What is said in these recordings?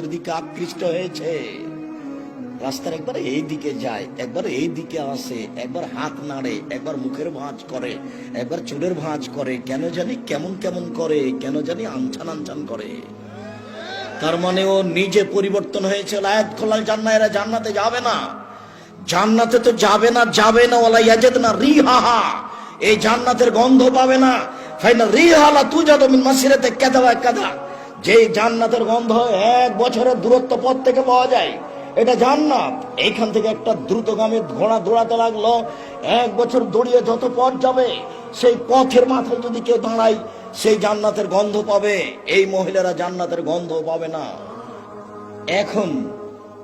দিকে আকৃষ্ট হয়েছে। রাস্তার একবার এই দিকে যায়, একবার এই দিকে আসে, একবার হাত নাড়ে, একবার মুখের ভাঁজ করে, একবার চুলের ভাঁজ করে, কেন জানি কেমন কেমন করে, কেন জানি আনছান আনছান করে। তার মানে ও নিজে পরিবর্তন হয়েছে, লায়াত খোলাল জান্না এরা জান্নাতে যাবে না। জান্নাতে তো যাবে না যাবে না ওলা ইয়াজেদ না রিহাহা। এই জান্নাতের গন্ধ পাবে না। ফাইনা রিহালা তু যাদব মিন মাসিরাতে কাদা কাদা। যে জান্নাতের গন্ধ এক বছরের দূরত্ব পথ থেকে পাওয়া যায়, এটা জান্নাত। এইখান থেকে একটা দ্রুতগামী ঘোড়া দৌড়াতে লাগল। এক বছর দৌড়িয়ে যত পথ যাবে, সেই পথের মাথায় যদি কেউ দাঁড়ায়, সেই জান্নাতের গন্ধ পাবে। এই মহিলারা জান্নাতের গন্ধ পাবে না। এখন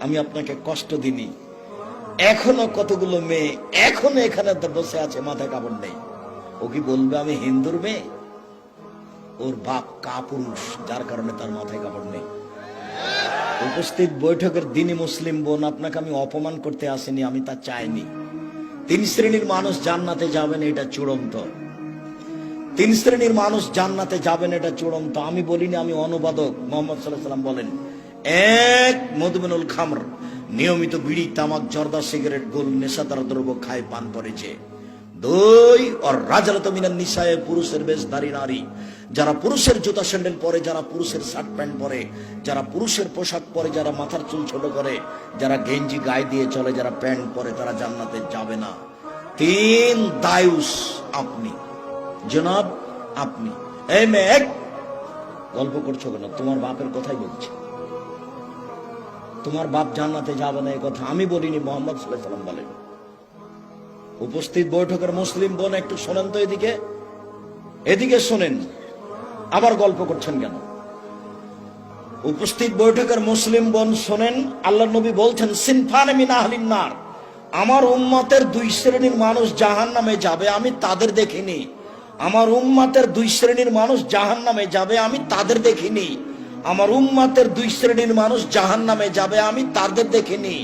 আমি আপনাকে কষ্ট দিনি এখনও কতগুলো মেয়ে, এখনও এখানে বসে আছে, মাথায় কাপড় নেই। ও কি বলবে, আমি হিন্দুর মেয়ে? ওর বাপ কাপুরুষ, যার কারণে তার মাথায় কাপড় নেই। উপস্থিত বৈঠকের দিনই মুসলিম বোন আপনাকে আমি অপমান করতে আসিনি, আমি তা চাইনি। তিন শ্রেণির মানুষ জান্নাতে যাবেন, এটা চূড়ান্ত। তিন শ্রেণির মানুষ জান্নাতে যাবেন, এটা চূড়ান্ত। আমি বলিনি, আমি অনুবাদক, মোহাম্মদ সাল্লাম বলেন, এক মধুমেনুল খামর, নিয়মিত বিড়ি, তামাক, জর্দা, সিগারেট, গোল, নেশাদার দ্রব্য খায়, পান করেছে দুই আর রাজালত মিনান নিশায় পুরুষের বেশধারী নারী। যারা পুরুষের জুতা স্যান্ডেল পরে, যারা পুরুষের শার্ট প্যান্ট পরে, যারা পুরুষের পোশাক পরে, যারা মাথার চুল ছোট করে, যারা গেঞ্জি গায়ে দিয়ে চলে, যারা প্যান্ট পরে, তারা জান্নাতে যাবে না। তিন দায়ুস আপনি। জনাব, আপনি! গল্প করছ কেন? তোমার বাপের কথাই বলছি। তোমার বাপ জান্নাতে যাবে না এই কথা আমি বলিনি, মোহাম্মদ সাল্লাম বলেন। উপস্থিত বৈঠকের মুসলিম বোন, একটু শোনেন তো এদিকে। এদিকে শোনেন। আবার গল্প করছেন কেন? উপস্থিত বৈঠকের মুসলিম বোন শোনেন আল্লাহ নবী বলছেন, সিনফান মিন আহলিন নার, আমার উম্মতের দুই শ্রেণির মানুষ জাহান নামে যাবে, আমি তাদের দেখিনি। আমার উম্মাতের দুই শ্রেণির মানুষ জাহান নামে যাবে, আমি তাদের দেখিনি। আমার উম্মাতের দুই শ্রেণির মানুষ জাহান নামে যাবে, আমি তাদের দেখিনি।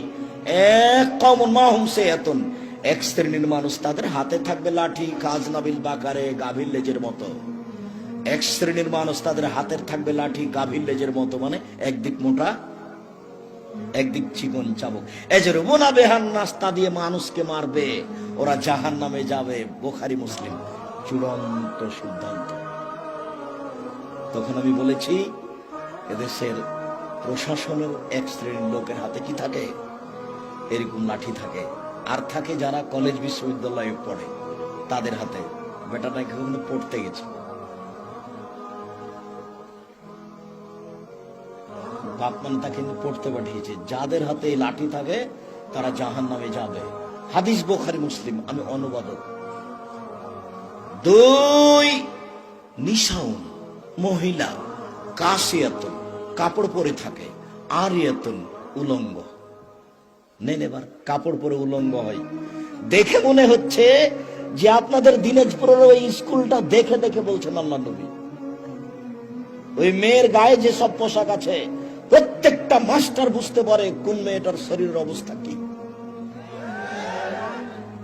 এক সে এতন এক শ্রেণির মানুষ তাদের হাতে থাকবে লাঠি কাজ নাবিল বাকারে, গাভীর লেজের মতো। এক শ্রেণির মানুষ তাদের হাতের থাকবে লাঠি, গাভীর লেজের মতো মানে একদিক মোটা, একদিক চিকন চাবক। এজের বোনা বেহান নাস্তা দিয়ে মানুষকে মারবে, ওরা জাহান নামে যাবে, বোখারি মুসলিম। চূড়ান্ত সিদ্ধান্ত। তখন আমি বলেছি, এদেশের প্রশাসনের এক শ্রেণির লোকের হাতে কি থাকে? এরকম লাঠি থাকে। আর থাকে যারা কলেজ, বিশ্ববিদ্যালয়ে পড়ে, তাদের হাতে। বেটাটা কখনো পড়তে গেছে? বাপমান তাকে পড়তে পাঠিয়েছে। যাদের হাতে এই লাঠি থাকে, তারা জাহান নামে যাবে। হাদিস বোখারি, মুসলিম। আমি অনুবাদক। দুই নিশাউন, মহিলা, কাশিয়াতুন, কাপড় পরে থাকে, আরিয়াতুন, উলঙ্গ। নেন এবার, কাপড় পরে উলঙ্গ হয়। দেখে মনে হচ্ছে যে আপনাদের দিনাজপুরের ওই স্কুলটা দেখে দেখে বলছেন আল্লাহ নবী। ওই মেয়ের গায়ে যে সব পোশাক আছে প্রত্যেকটা মাস্টার বুঝতে পারে কোন মেয়েটার শরীরের অবস্থা কি।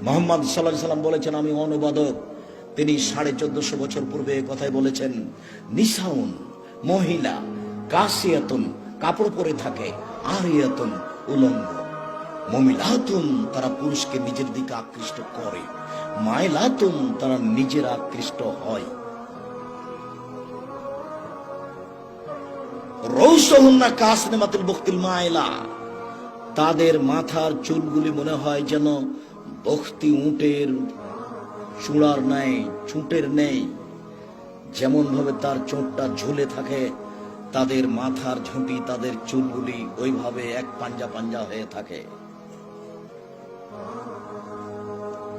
মোহাম্মদ সাল্লাহ সাল্লাম বলেছেন, আমি অনুবাদক। তিনি সাড়ে চোদ্দশো বছর পূর্বে এ কথাই বলেছেন, নিসাউন, মহিলা কাশিয়াতুন কাপড় পরে থাকে, আরিয়াতুন, উলঙ্গ। মমিলাতুন, তারা পুরুষকে নিজের দিকে আকৃষ্ট করে। মাইলাতুন তারা নিজের আকৃষ্ট হয়। তাদের মাথার চুলগুলি মনে হয় যেন বক্তি উটের, চূড়ার নেই চুটের নেই যেমন ভাবে তার চোটটা ঝুলে থাকে, তাদের মাথার ঝুঁটি, তাদের চুলগুলি ওইভাবে এক পাঞ্জা পাঞ্জা হয়ে থাকে।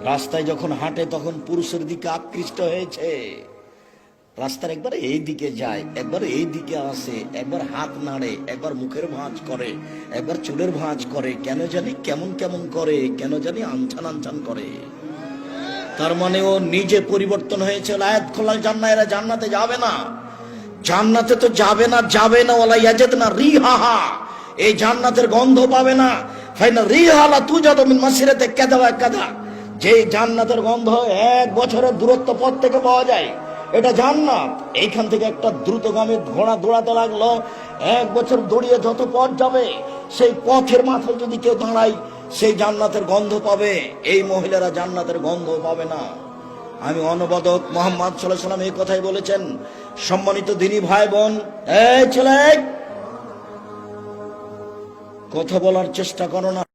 রাস্তায় যখন হাঁটে, তখন পুরুষের দিকে আকৃষ্ট হয়েছে। রাস্তার একবার এই দিকে যায়, একবার এই দিকে আসে, একবার হাত নাড়ে, একবার মুখের ভাঁজ করে, একবার চুলের ভাঁজ করে, কেন জানি কেমন কেমন করে, কেন জানি আনছান আনছান করে। তার মানে ও নিজে পরিবর্তন হয়েছে, লায়াত খোলাল জান্না এরা জান্নাতে যাবে না। জান্নাতে তো যাবে না যাবে না ওলা ইয়াজেদ না রিহাহা। এই জান্নাতের গন্ধ পাবে না। ফাইনা রিহালা তু যত মাসিরাতে কাদা কাদা। যে জান্নাতের গন্ধ এক বছরের দূরত্ব পথ থেকে পাওয়া যায় এটা জান্নাত। এইখান থেকে একটা দ্রুতগামী ঘোড়া দৌড়াতে লাগল। এক বছর দৌড়িয়ে যত পথ যাবে, সেই পথের মাথায় যদি কেউ দাঁড়ায়, সেই জান্নাতের গন্ধ পাবে। এই মহিলারা জান্নাতের গন্ধ পাবে না। আমি অনবদক মোহাম্মদ সাল্লাম এই কথাই বলেছেন। সম্মানিত দিনী ভাই বোন ছেলে! কথা বলার চেষ্টা করো না।